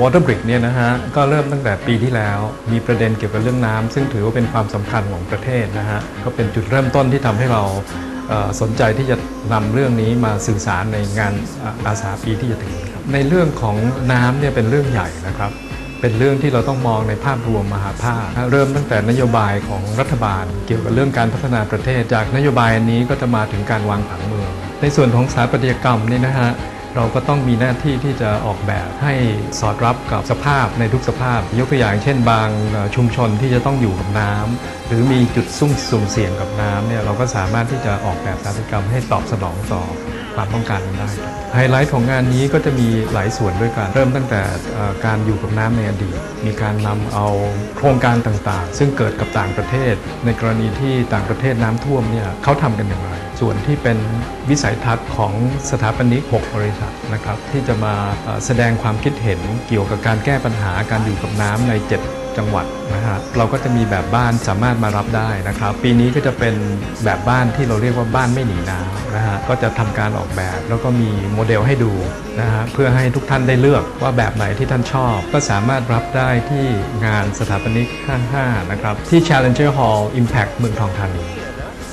Water Brick เนี่ยนะฮะก็เริ่มตั้งแต่ปีที่แล้ว มีประเด็นเกี่ยวกับเรื่องน้ำซึ่งถือว่าเป็นความสำคัญของประเทศนะฮะก็เป็นจุดเริ่มต้นที่ทำให้เราสนใจที่จะนำเรื่องนี้มาสื่อสารในงานอาสาปีที่จะถึงครับในเรื่องของน้ำเนี่ยเป็นเรื่องใหญ่นะครับเป็นเรื่องที่เราต้องมองในภาพรวมมหาภาค เริ่มตั้งแต่นโยบายของรัฐบาล เกี่ยวกับเรื่องการพัฒนาประเทศ จากนโยบายนนี้ก็จะมาถึงการวางผังเมือง ในส่วนของสถาปัตยกรรมนี่นะฮะ เราก็ต้องมีหน้าที่ที่จะออกแบบให้สอดรับกับสภาพในทุกสภาพ ยกตัวอย่างเช่น บางชุมชนที่จะต้องอยู่กับน้ำหรือมีจุดซุ่มสุ่มเสี่ยงกับน้ำเนี่ยเราก็สามารถที่จะออกแบบสถาปัตยกรรมให้ตอบสนองต่อความต้องการนั้นได้ ไฮไลท์ของงานนี้ก็จะมีหลายส่วนด้วยกัน เริ่มตั้งแต่การอยู่กับน้ำในอดีต มีการนำเอาโครงการต่างๆ ซึ่งเกิดกับต่างประเทศ ในกรณีที่ต่างประเทศน้ำท่วมเนี่ยเขาทำกันอย่างไร ส่วนที่เป็นวิสัยทัศน์ของสถาปนิก 6 บริษัทนะครับที่จะมาแสดงความคิดเห็นเกี่ยวกับการแก้ปัญหาการอยู่กับน้ำใน 7 จังหวัดนะฮะเราก็จะมีแบบบ้านสามารถมารับได้นะครับ ปีนี้ก็จะเป็นแบบบ้านที่เราเรียกว่าบ้านไม่หนีน้ำนะฮะก็จะทำการออกแบบ แล้วก็มีโมเดลให้ดูนะฮะเพื่อให้ทุกท่านได้เลือกว่าแบบไหนที่ท่านชอบ ก็สามารถรับได้ที่งานสถาปนิก55นะครับที่ Challenger Hall Impact เมืองทองธานี